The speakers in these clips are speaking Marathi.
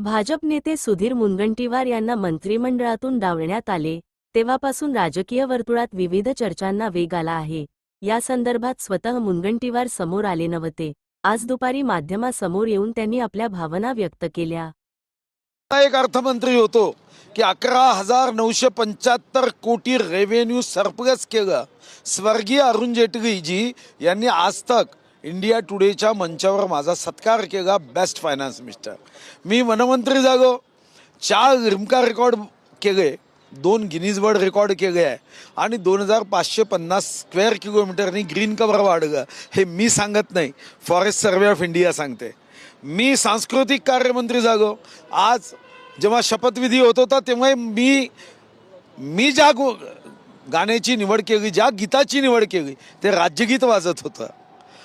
भाजप नेते सुधीर मुनगंटीवार यांना मंत्रिमंडळातून डावण्यात आले तेव्हापासून राजकीय वर्तुळात विविध चर्चांना वेग आला आहे. या संदर्भात स्वतः मुनगंटीवार समोर आले नव्हते. आज दुपारी माध्यमासमोर येऊन त्यांनी आपल्या भावना व्यक्त केल्या. एक अर्थमंत्री होतो की अकरा हजार नऊशे पंच्याहत्तर कोटी रेव्हेन्यू सरप्लस केलं. स्वर्गीय अरुण जेटलीजी यांनी आज तक इंडिया टुडेच्या मंचावर माझा सत्कार केला बेस्ट फायनान्स मिनिस्टर मी वनमंत्री जागो. चार रिमका रेकॉर्ड केले दोन गिनीज वर्ल्ड रेकॉर्ड केले आहे. आणि दोन हजार पाचशे पन्नास स्क्वेअर किलोमीटरनी ग्रीन कवर वाढलं. हे मी सांगत नाही फॉरेस्ट सर्वे ऑफ इंडिया सांगते. मी सांस्कृतिक कार्यमंत्री जागो. आज जेव्हा शपथविधी होत होता तेव्हा मी मी ज्या गो गाण्याची निवड केली ज्या गीताची निवड केली ते राज्यगीत वाजत होतं.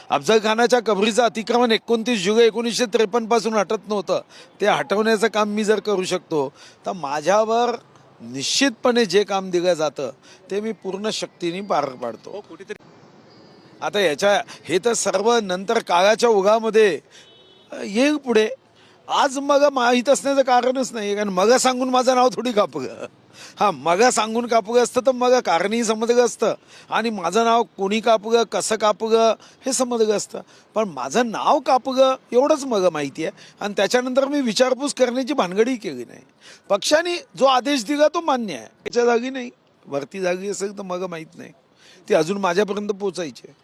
अफजल खानाच्या कबरीचं अतिक्रमण एकोणतीस जुलै एकोणीसशे त्रेपन्नपासून हटत नव्हतं. ते हटवण्याचं काम मी जर करू शकतो तर माझ्यावर निश्चितपणे जे काम दिलं जातं ते मी पूर्ण शक्तीने पार पाडतो. आता याच्या हे तर सर्व नंतर काळाच्या ओघामध्ये अ, येईल पुढे. आज मग माहीत असण्याचं कारणच नाही कारण मग सांगून माझं नाव थोडी कापलं. हां मग सांगून कापलं असतं तर मग कारणही समजलं असतं. आणि माझं नाव कोणी कापलं कसं ग हे समजलं असतं. पण माझं नाव कापलं एवढंच मग माहिती आहे आणि त्याच्यानंतर मी विचारपूस करण्याची भानगडी केली नाही. पक्षाने जो आदेश दिला तो मान्य आहे. त्याच्या जागी नाही. वरती जागी असेल तर मग माहीत नाही. ती अजून माझ्यापर्यंत पोचायची आहे.